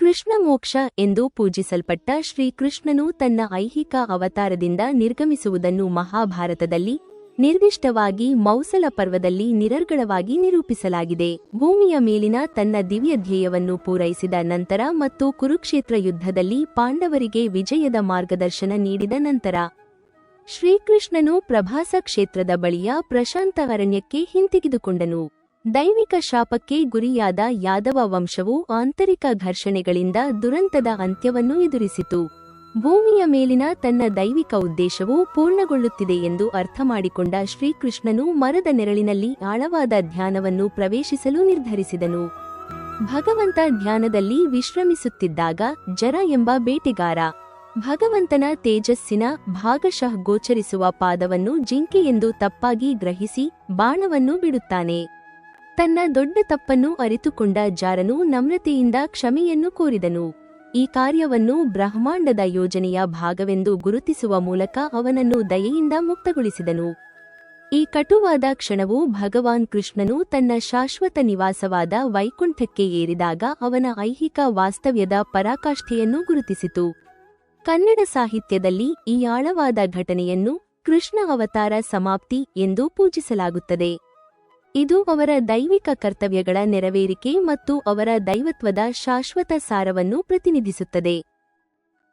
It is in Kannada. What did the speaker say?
ಕೃಷ್ಣ ಮೋಕ್ಷ ಎಂದು ಪೂಜಿಸಲ್ಪಟ್ಟ ಶ್ರೀಕೃಷ್ಣನು ತನ್ನ ಐಹಿಕ ಅವತಾರದಿಂದ ನಿರ್ಗಮಿಸುವುದನ್ನು ಮಹಾಭಾರತದಲ್ಲಿ ನಿರ್ದಿಷ್ಟವಾಗಿ ಮೌಸಲ ಪರ್ವದಲ್ಲಿ ನಿರರ್ಗಳವಾಗಿ ನಿರೂಪಿಸಲಾಗಿದೆ. ಭೂಮಿಯ ಮೇಲಿನ ತನ್ನ ದಿವ್ಯ ಧ್ಯೇಯವನ್ನು ಪೂರೈಸಿದ ನಂತರ ಮತ್ತು ಕುರುಕ್ಷೇತ್ರ ಯುದ್ಧದಲ್ಲಿ ಪಾಂಡವರಿಗೆ ವಿಜಯದ ಮಾರ್ಗದರ್ಶನ ನೀಡಿದ ನಂತರ, ಶ್ರೀಕೃಷ್ಣನು ಪ್ರಭಾಸ ಕ್ಷೇತ್ರದ ಬಳಿಯ ಪ್ರಶಾಂತ ಅರಣ್ಯಕ್ಕೆ ಹಿಂತೆಗೆದುಕೊಂಡನು. ದೈವಿಕ ಶಾಪಕ್ಕೆ ಗುರಿಯಾದ ಯಾದವ ವಂಶವು ಆಂತರಿಕ ಘರ್ಷಣೆಗಳಿಂದ ದುರಂತದ ಅಂತ್ಯವನ್ನು ಎದುರಿಸಿತು. ಭೂಮಿಯ ಮೇಲಿನ ತನ್ನ ದೈವಿಕ ಉದ್ದೇಶವು ಪೂರ್ಣಗೊಳ್ಳುತ್ತಿದೆ ಎಂದು ಅರ್ಥಮಾಡಿಕೊಂಡ ಶ್ರೀಕೃಷ್ಣನು ಮರದ ನೆರಳಿನಲ್ಲಿ ಆಳವಾದ ಧ್ಯಾನವನ್ನು ಪ್ರವೇಶಿಸಲು ನಿರ್ಧರಿಸಿದನು. ಭಗವಂತ ಧ್ಯಾನದಲ್ಲಿ ವಿಶ್ರಮಿಸುತ್ತಿದ್ದಾಗ ಜರ ಎಂಬ ಬೇಟೆಗಾರ, ಭಗವಂತನ ತೇಜಸ್ಸಿನ ಭಾಗಶಃ ಗೋಚರಿಸುವ ಪಾದವನ್ನು ಜಿಂಕೆ ಎಂದು ತಪ್ಪಾಗಿ ಗ್ರಹಿಸಿ ಬಾಣವನ್ನು ಬಿಡುತ್ತಾನೆ. ತನ್ನ ದೊಡ್ಡ ತಪ್ಪನ್ನು ಅರಿತುಕೊಂಡ ಜಾರನು ನಮ್ರತೆಯಿಂದ ಕ್ಷಮೆಯನ್ನು ಕೋರಿದನು. ಈ ಕಾರ್ಯವನ್ನು ಬ್ರಹ್ಮಾಂಡದ ಯೋಜನೆಯ ಭಾಗವೆಂದು ಗುರುತಿಸುವ ಮೂಲಕ ಅವನನ್ನು ದಯೆಯಿಂದ ಮುಕ್ತಗೊಳಿಸಿದನು. ಈ ಕಟುವಾದ ಕ್ಷಣವು ಭಗವಾನ್ ಕೃಷ್ಣನು ತನ್ನ ಶಾಶ್ವತ ನಿವಾಸವಾದ ವೈಕುಂಠಕ್ಕೆ ಏರಿದಾಗ ಅವನ ಐಹಿಕ ವಾಸ್ತವ್ಯದ ಪರಾಕಾಷ್ಠೆಯನ್ನು ಗುರುತಿಸಿತು. ಕನ್ನಡ ಸಾಹಿತ್ಯದಲ್ಲಿ ಈ ಆಳವಾದ ಘಟನೆಯನ್ನು ಕೃಷ್ಣ ಅವತಾರ ಸಮಾಪ್ತಿ ಎಂದು ಪೂಜಿಸಲಾಗುತ್ತದೆ. ಇದು ಅವರ ದೈವಿಕ ಕರ್ತವ್ಯಗಳ ನೆರವೇರಿಕೆ ಮತ್ತು ಅವರ ದೈವತ್ವದ ಶಾಶ್ವತ ಸಾರವನ್ನು ಪ್ರತಿನಿಧಿಸುತ್ತದೆ.